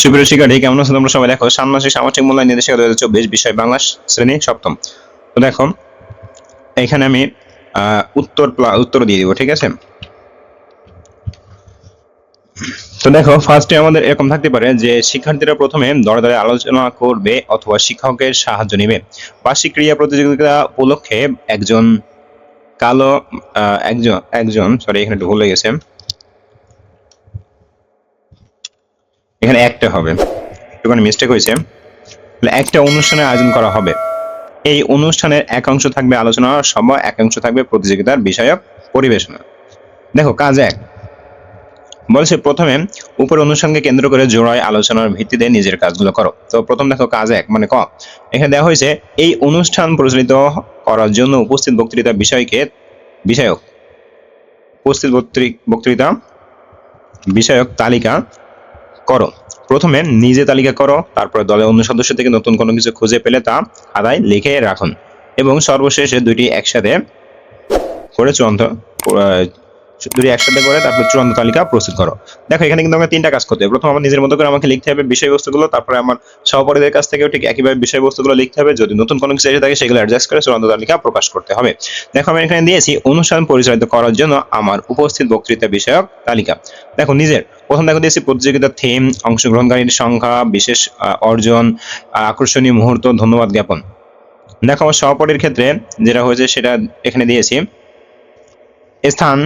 সুপ্রিয় শিক্ষার্থী, কেমন আছো তোমরা সবাই? দেখো, ষান্মাসিক সামাজিক মূল্যায়ন নির্দেশিকা দু হাজার চব্বিশ বিষয় বাংলা শ্রেণি সপ্তম। তো দেখো, এখানে আমি উত্তর উত্তর দিয়ে দিব, ঠিক আছে? তো দেখো ফার্স্টে আমাদের এরকম থাকতে পারে যে, শিক্ষার্থীরা প্রথমে দরে দরে আলোচনা করবে অথবা শিক্ষকের সাহায্য নেবে। বার্ষিক ক্রিয়া প্রতিযোগিতা উপলক্ষে একজন কালো একজন একজন সরি এখানে একটু ভুল হয়ে গেছে। এখানে একটা হবে। একটুখানি মিস্টেক হয়েছে। একটা অনুষ্ঠানের আয়োজন করা হবে। এই অনুষ্ঠানের একাংশ থাকবে আলোচনা, সভা একাংশ থাকবে প্রতিযোগিতার বিষয়ক পরিবেশনা। দেখো, কাজ এক। বলছে, প্রথমে উপর অনুষ্ঠানকে কেন্দ্র করে জোড়ায় আলোচনার ভিত্তিতে নিজের কাজগুলো করো। তো প্রথম দেখো, কাজ এক মানে ক? এখানে দেওয়া হয়েছে, এই অনুষ্ঠান প্রচলিত করার জন্য উপস্থিত বক্তৃতা বিষয়কে, বিষয়ক উপস্থিত বক্তৃ- বক্তৃতা বিষয়ক তালিকা করো। প্রথমে নিজে তালিকা করো, তারপরে দলের অন্য সদস্য থেকে নতুন কোনো কিছু খুঁজে পেলে তা খাতায় লিখে রাখুন। এবং সর্বশেষে দুটি একসাথে করে চূড়ান্ত দুটি একসাথে করে তারপর চূড়ান্ত তালিকা প্রস্তুত করো। দেখো, এখানে কিন্তু আমাকে তিনটা কাজ করতে হবে। প্রথম আমার নিজের মতো করে আমাকে লিখতে হবে বিষয়বস্তুগুলো, তারপরে আমার সহপাঠীদের কাছ থেকেও ঠিক একইভাবে বিষয়বস্তুগুলো লিখতে হবে। যদি নতুন কোনো কিছু এসে থাকে, সেগুলো অ্যাডজাস্ট করে চূড়ান্ত তালিকা প্রকাশ করতে হবে। দেখো, আমি এখানে দিয়েছি অনুষ্ঠান পরিচালিত করার জন্য আমার উপস্থিত বক্তৃতা বিষয়ক তালিকা। দেখো, নিজের প্রথম দেখা দিয়েছি প্রতিযোগিতার থিম অংশগ্রহণকারীর সংখ্যা, বিশেষ অর্জন আকর্ষণীয় মুহূর্ত, ধন্যবাদ জ্ঞাপন। দেখো আমার সহপাঠীর ক্ষেত্রে যেটা হয়েছে সেটা এখানে দিয়েছি। স্থান,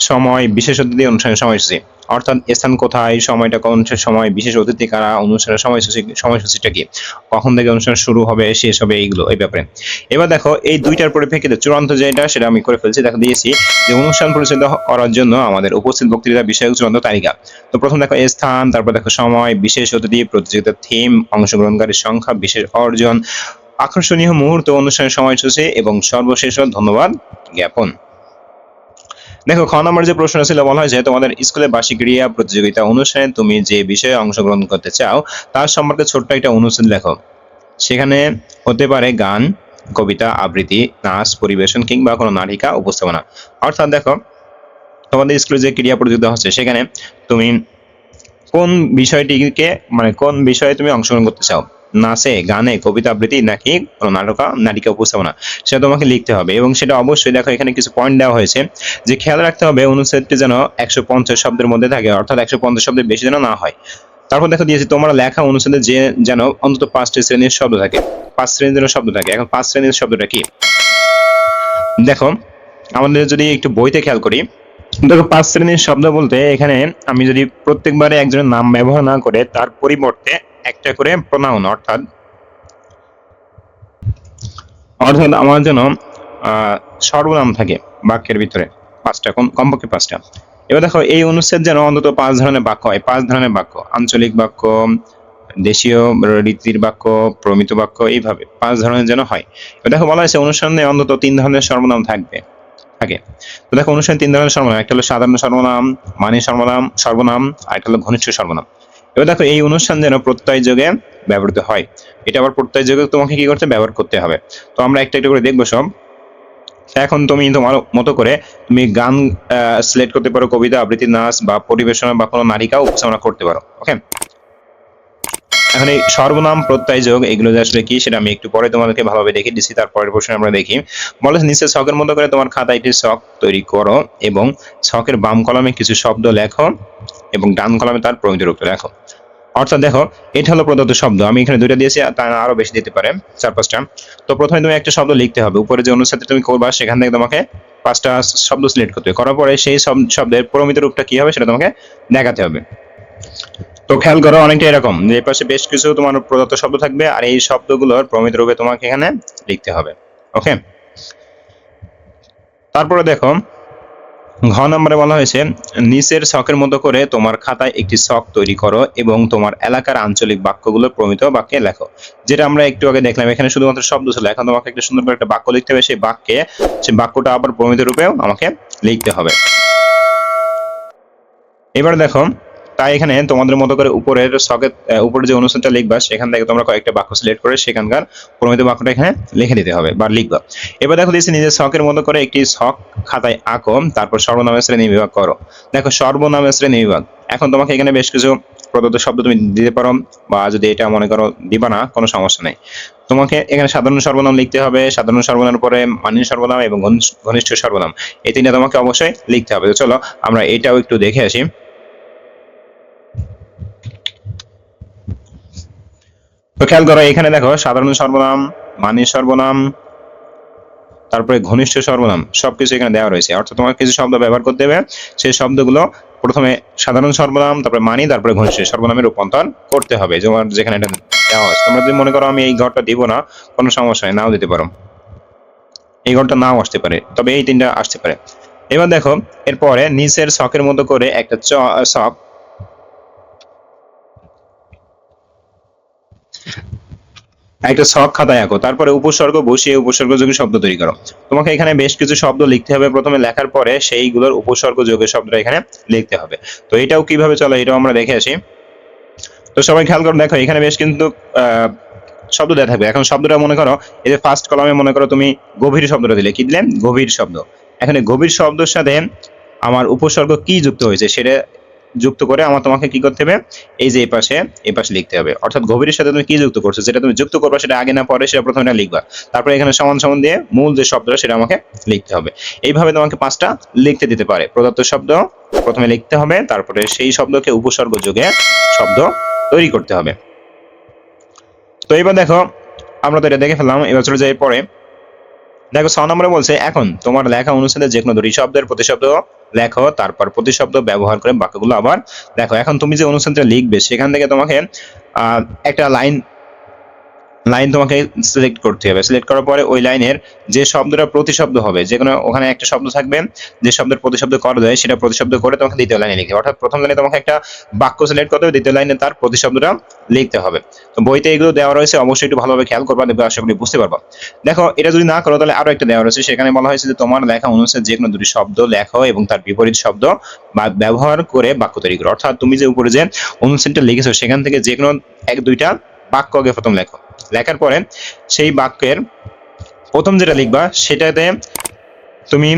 সময় বিশেষ অতিথি অনুষ্ঠানের সময়সূচি অর্থাৎ স্থান কোথায়, সময়টা কোন সময়, বিশেষ অতিথি কারা, অনুষ্ঠানের সময়সূচি, সময়সূচিটা কি, কখন থেকে অনুষ্ঠান শুরু হবে, শেষ হবে, এইগুলো, এই ব্যাপারে। এবার দেখো, এই দুইটার পরিপ্রেক্ষিতে চূড়ান্ত যেটা, সেটা আমি করে ফেলছি, দেখো, দিয়েছি যে অনুষ্ঠান পরিচালিত করার জন্য আমাদের উপস্থিত বক্তৃতা বিষয়ক চূড়ান্ত তালিকা। তো প্রথম দেখো, স্থান, তারপর দেখো, সময়, বিশেষ অতিথি প্রতিযোগিতার থিম অংশগ্রহণকারীর সংখ্যা, বিশেষ অর্জন, আকর্ষণীয় মুহূর্ত, অনুষ্ঠানের সময়সূচি এবং সর্বশেষ ধন্যবাদ জ্ঞাপন। দেখো, খ নম্বর যে প্রশ্ন ছিল, বলা হয় যে তোমাদের স্কুলে বার্ষিক ক্রিয়া প্রতিযোগিতা অনুষ্ঠানে তুমি যে বিষয়ে অংশগ্রহণ করতে চাও, তার সম্পর্কে ছোট্ট একটা অনুচ্ছেদ লেখো। সেখানে হতে পারে গান, কবিতা, আবৃত্তি, নাচ, পরিবেশন কিংবা কোনো নাটিকা, উপস্থাপনা। অর্থাৎ দেখো, তোমাদের স্কুলে যে ক্রিয়া প্রতিযোগিতা হচ্ছে, সেখানে তুমি কোন বিষয়টিকে মানে কোন বিষয়ে তুমি অংশগ্রহণ করতে চাও? নাচে, গানে কবিতা আবৃত্তি নাকি কোনো নাটকা, নাটিকা উপস্থাপনা, সেটা তোমাকে লিখতে হবে এবং সেটা অবশ্যই দেখো এখানে কিছু পয়েন্ট দেওয়া হয়েছে যে খেয়াল রাখতে হবে অনুচ্ছেদটি যেন একশো পঞ্চাশ শব্দের মধ্যে থাকে, অর্থাৎ একশো পঞ্চাশ শব্দের বেশি যেন না হয়। তারপর দেখো দিয়েছি, তোমার লেখা অনুচ্ছেদে যে যেন অন্তত পাঁচটি শ্রেণির শব্দ থাকে, পাঁচ শ্রেণির যেন শব্দ থাকে, এখন পাঁচ শ্রেণির শব্দটা কি? দেখো, আমাদের যদি একটু বইতে খেয়াল করি, দেখো পাঁচ শ্রেণির শব্দ বলতে এখানে আমি যদি প্রত্যেকবারে একজনের নাম ব্যবহার না করে তার পরিবর্তে একটা করে প্রনাউন অর্থাৎ অর্থাৎ আমার যেন সর্বনাম থাকে বাক্যের ভিতরে, পাঁচটা, কম, কমপক্ষে পাঁচটা। এবার দেখো, এই অনুচ্ছেদ যেন অন্তত পাঁচ ধরনের বাক্য হয়, পাঁচ ধরনের বাক্য, আঞ্চলিক বাক্য, দেশীয় রীতির বাক্য, প্রমিত বাক্য, এইভাবে পাঁচ ধরনের যেন হয়। এবার দেখো, বলা হয়েছে অনুষ্ঠানে অন্তত তিন ধরনের সর্বনাম থাকবে, থাকে। তো দেখো অনুষ্ঠানে তিন ধরনের সর্বনাম, একটা হলো সাধারণ সর্বনাম মানি সর্বনাম সর্বনাম, আর একটা হলো ঘনিষ্ঠ সর্বনাম। এবার দেখো, এই অনুষ্ঠান যেন প্রত্যয় যোগে ব্যবহৃত হয়। এটা আবার প্রত্যয় যোগে তোমাকে কি করতে ব্যবহার করতে হবে। তো আমরা একটা একটা করে দেখব সব। এখন তুমি তোমার মতো করে তুমি গান সিলেক্ট করতে পারো, কবিতা, আবৃত্তি, নাচ বা পরিবেশনা বা কোনো নারিকা উপস্থাপনা করতে পারো ওকে এখন এই সর্বনাম প্রত্যয় যোগ, এগুলো আসলে কি সেটা আমি একটু পরে তোমাদেরকে ভালোভাবে দেখে দিচ্ছি, তারপরের প্রশ্ন আমরা দেখি। বলে নিচে ছকের মতো করে তোমার খাতায় একটি ছক তৈরি করো এবং ছকের বাম কলমে কিছু শব্দ লেখো এবং ডান কলমে তার প্রমিত রূপে লেখো। অর্থাৎ দেখো, এটা হলো প্রদত্ত শব্দ। আমি এখানে দুইটা দিয়েছি তা আরও বেশি দিতে পারে চার পাঁচটা তো প্রথমে তুমি একটা শব্দ লিখতে হবে। উপরে যে অনুচ্ছেদে তুমি করবা, সেখান থেকে তোমাকে পাঁচটা শব্দ সিলেক্ট করতে হবে। করার পরে সেই শব্দের প্রমিত রূপটা কি হবে সেটা তোমাকে দেখাতে হবে। তো খেয়াল করো অনেকটা এরকম। যে পাশে বেশ কিছু তোমার প্রদত্ত শব্দ থাকবে, আর এই শব্দগুলোর প্রমিত রূপে তোমাকে এখানে লিখতে হবে, ওকে? তারপরে দেখো, ঘ নম্বরে বলা হয়েছে, নিচের ছকের মতো করে তোমার খাতায় একটি ছক তৈরি করো এবং তোমার এলাকার আঞ্চলিক বাক্যগুলো প্রমিত বাক্যে লেখো, যেটা আমরা একটু আগে দেখলাম, এখানে শুধুমাত্র শব্দ ছিল, এখন তোমাকে একটা সুন্দর করে একটা বাক্য লিখতে হবে, সেই বাক্যে, সেই বাক্যটা আবার প্রমিত রূপেও আমাকে লিখতে হবে। এবার দেখো তাই এখানে তোমাদের মতো করে উপরের সকেট উপরে যে অনুষ্ঠানটা লিখবা, সেখান থেকে তোমরা কয়েকটা বাক্য সিলেক্ট করে সেখানকার প্রমিত বাক্যটা এখানে লিখে দিতে হবে বা লিখবা। এবার দেখো দিয়েছি নিজের শখের মতো করে একটি শখ খাতায় আঁকো, তারপর সর্বনামের শ্রেণি বিভাগ করো। দেখো সর্বনামের শ্রেণি বিভাগ। এখন তোমাকে এখানে বেশ কিছু প্রদত্ত শব্দ তুমি দিতে পারো বা যদি এটা মনে করো দিবা না, কোনো সমস্যা নেই। তোমাকে এখানে সাধারণ সর্বনাম লিখতে হবে, সাধারণ সর্বনামের পরে মান্য সর্বনাম এবং ঘনিষ্ঠ সর্বনাম। এই তিনটা তোমাকে অবশ্যই লিখতে হবে। চলো আমরা এটাও একটু দেখে আসি। তো খেয়াল করো, এখানে দেখো, সাধারণ সর্বনাম মান্য সর্বনাম, তারপরে ঘনিষ্ঠ সর্বনাম, সবকিছু এখানে দেওয়া রয়েছে। অর্থাৎ তোমার কিছু শব্দ ব্যবহার করতে হবে। সেই শব্দগুলো প্রথমে সাধারণ সর্বনাম, তারপরে মানি, তারপরে ঘনিষ্ঠ সর্বনামে রূপান্তর করতে হবে। তোমার যেখানে এটা দেওয়া আছে, তোমরা যদি মনে করো আমি এই ঘরটা দিব না, কোনো সমস্যা নাও দিতে পারো। এই ঘরটা নাও আসতে পারে, তবে এই তিনটা আসতে পারে। এবার দেখো, এরপরে নিচের শখের মতো করে একটা চ একটা শখ খাতায় আঁকো, তারপরে উপসর্গ বসিয়ে উপসর্গ যোগী শব্দ তৈরি করো। তোমাকে এখানে বেশ কিছু শব্দ লিখতে হবে। প্রথমে লেখার পরে সেইগুলোর উপসর্গ যোগের শব্দটা এখানে লিখতে হবে। তো এটাও কীভাবে চলে এটাও আমরা দেখে আসি। তো সবাই খেয়াল করো, দেখো এখানে বেশ কিন্তু শব্দ দেওয়া থাকবে। এখন শব্দটা মনে করো, এই যে ফার্স্ট কলামে মনে করো তুমি গভীর শব্দটা দিলে। কি দিলে? গভীর শব্দ। এখানে গভীর শব্দের সাথে আমার উপসর্গ কি যুক্ত হয়েছে সেটা যুক্ত করে আমার তোমাকে কি করতে হবে? এই যে এই পাশে এই পাশে লিখতে হবে। অর্থাৎ গভীরের সাথে তুমি কি যুক্ত করছ? যেটা তুমি যুক্ত করবে সেটা আগে না পরে সেটা প্রথমে লিখবা। তারপরে এখানে সমান সমান দিয়ে মূল যে শব্দটা সেটা আমাকে লিখতে হবে। এইভাবে তোমাকে পাঁচটা লিখতে দিতে পারে। প্রদত্ত শব্দ প্রথমে লিখতে হবে, তারপরে সেই শব্দকে উপসর্গ যোগে শব্দ তৈরি করতে হবে। তো এবার দেখো, আমরা তো এটা দেখে ফেললাম, এবার চলে যাই পরে দেখো, ছ নম্বরে বলছে, এখন তোমার লেখা অনুসারে যে কোনো দুটি শব্দের প্রতিশব্দ লেখো, তারপর প্রতিশব্দ ব্যবহার করে বাক্যগুলো আবার দেখো। এখন তুমি যে অনুষ্ঠানটা লিখবে, সেখান থেকে তোমাকে একটা লাইন লাইন তোমাকে সিলেক্ট করতে হবে। সিলেক্ট করার পরে ওই লাইনের যে শব্দটা প্রতিশব্দ হবে, যে কোনো ওখানে একটা শব্দ থাকবে, যে শব্দের প্রতিশব্দ করা যায়, সেটা প্রতিশব্দ করে তোমাকে দ্বিতীয় লাইনে লিখতে অর্থাৎ প্রথম লাইনে তোমাকে একটা বাক্য সিলেক্ট করতে হবে, দ্বিতীয় লাইনে তার প্রতিশব্দটা লিখতে হবে। তো বইতে এগুলো দেওয়া রয়েছে, অবশ্যই একটু ভালোভাবে খেয়াল করবা, দেখবে, আশা করি বুঝতে পারবা। দেখো, এটা যদি না করো, তাহলে আরও একটা দেওয়া রয়েছে। সেখানে বলা হয়েছে যে, তোমার লেখা অনুসারে যে কোনো দুটি শব্দ লেখো এবং তার বিপরীত শব্দ বা ব্যবহার করে বাক্য তৈরি করো। অর্থাৎ তুমি যে উপরে যে অনুচ্ছেদটা লিখেছো, সেখান থেকে যে কোনো এক, দুইটা বাক্য আগে প্রথম লেখো। লেখার পরে সেই বাক্যের প্রথম যেটা লিখবা, সেটাতে তুমি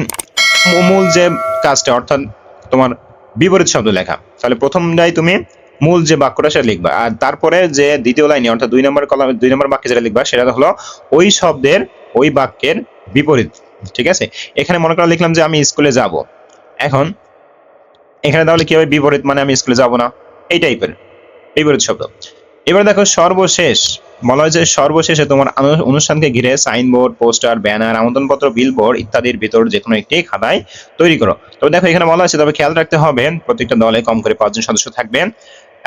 মূল যে কাজটা, অর্থাৎ তোমার বিপরীত শব্দ লেখা, তাহলে প্রথমটাই তুমি মূল যে বাক্যটা সেটা লিখবা। আর তারপরে যে দ্বিতীয় লাইনে, অর্থাৎ দুই নম্বর কলামে, দুই নম্বর বাক্যে যেটা লিখবা, সেটা হলো ওই শব্দের ওই বাক্যের বিপরীত, ঠিক আছে? এখানে মনে করা লিখলাম যে আমি স্কুলে যাব। এখন এখানে তাহলে কি হবে? বিপরীত মানে আমি স্কুলে যাব না। এই টাইপের বিপরীত শব্দ। এবার দেখো সর্বশেষ বলা হয়েছে সর্বশেষে তোমার অনুষ্ঠানকে ঘিরে সাইনবোর্ড, পোস্টার, ব্যানার, আমন্ত্রণপত্র বিলবোর্ড ইত্যাদির ভিতর যে কোনো একটি খাতায় তৈরি করো। তবে দেখো, এখানে বলা আছে তবে খেয়াল রাখতে হবে, প্রত্যেকটা দলে কম করে পাঁচজন সদস্য থাকবে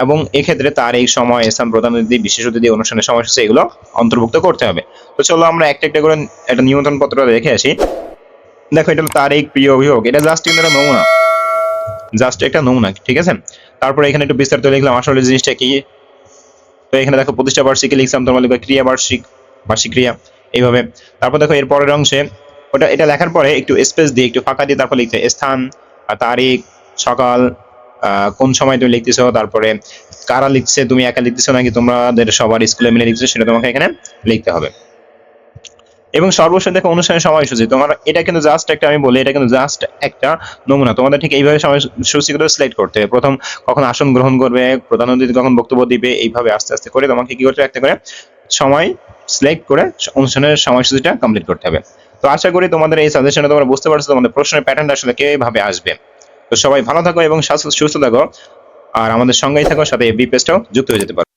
এবং এক্ষেত্রে তার এই সময় স্থান প্রধান অতিথি বিশেষ অতিথি অনুষ্ঠানের সময়সূচি, এগুলো অন্তর্ভুক্ত করতে হবে। তো চলো আমরা একটা একটা করে একটা নিমন্ত্রণ পত্র দেখে আসি। দেখো, এটা তারিখ প্রিয় অভিভাবক। এটা জাস্ট কিন্তু একটা নমুনা। জাস্ট একটা নমুনা, ঠিক আছে? তারপরে এখানে একটু বিস্তারিত লিখলাম, আসলে জিনিসটা কি? তো এখানে দেখো প্রতিষ্ঠা বার্ষিকী লিখলাম তোমার লিখবে ক্রিয়া বার্ষিক বার্ষিক ক্রিয়া এইভাবে। তারপর দেখো এর পরের অংশে, ওটা, এটা লেখার পরে একটু স্পেস দিয়ে, একটু ফাঁকা দিয়ে তারপর লিখতে স্থান তারিখ, সকাল কোন সময় তুমি লিখতেছো, তারপরে কারা লিখছে, তুমি একা লিখতেছো নাকি তোমাদের সবার স্কুলে মিলে লিখছো সেটা তোমাকে এখানে লিখতে হবে। এবং সর্বশেষ দেখো অনুষ্ঠানের সময়সূচি তোমার এটা কিন্তু জাস্ট একটা আমি বলি, এটা কিন্তু জাস্ট একটা নমুনা। তোমাদের ঠিক এইভাবে সময়সূচিগুলো সিলেক্ট করতে হবে। প্রথম কখন আসন গ্রহণ করবে, প্রধান অতিথি কখন বক্তব্য দিবে, এইভাবে আস্তে আস্তে করে তোমাকে কি করতে? একটা করে সময় সিলেক্ট করে অনুষ্ঠানের সময়সূচিটা কমপ্লিট করতে হবে। তো আশা করি তোমাদের এই সাজেশনে তোমরা বুঝতে পারছ, তোমাদের প্রশ্নের প্যাটার্নটা আসলে কীভাবে আসবে। তো সবাই ভালো থাকো এবং সুস্থ থাকো। আর আমাদের সঙ্গেই থাকো, সাথে এফবি পেজটাও যুক্ত হয়ে যেতে পারো।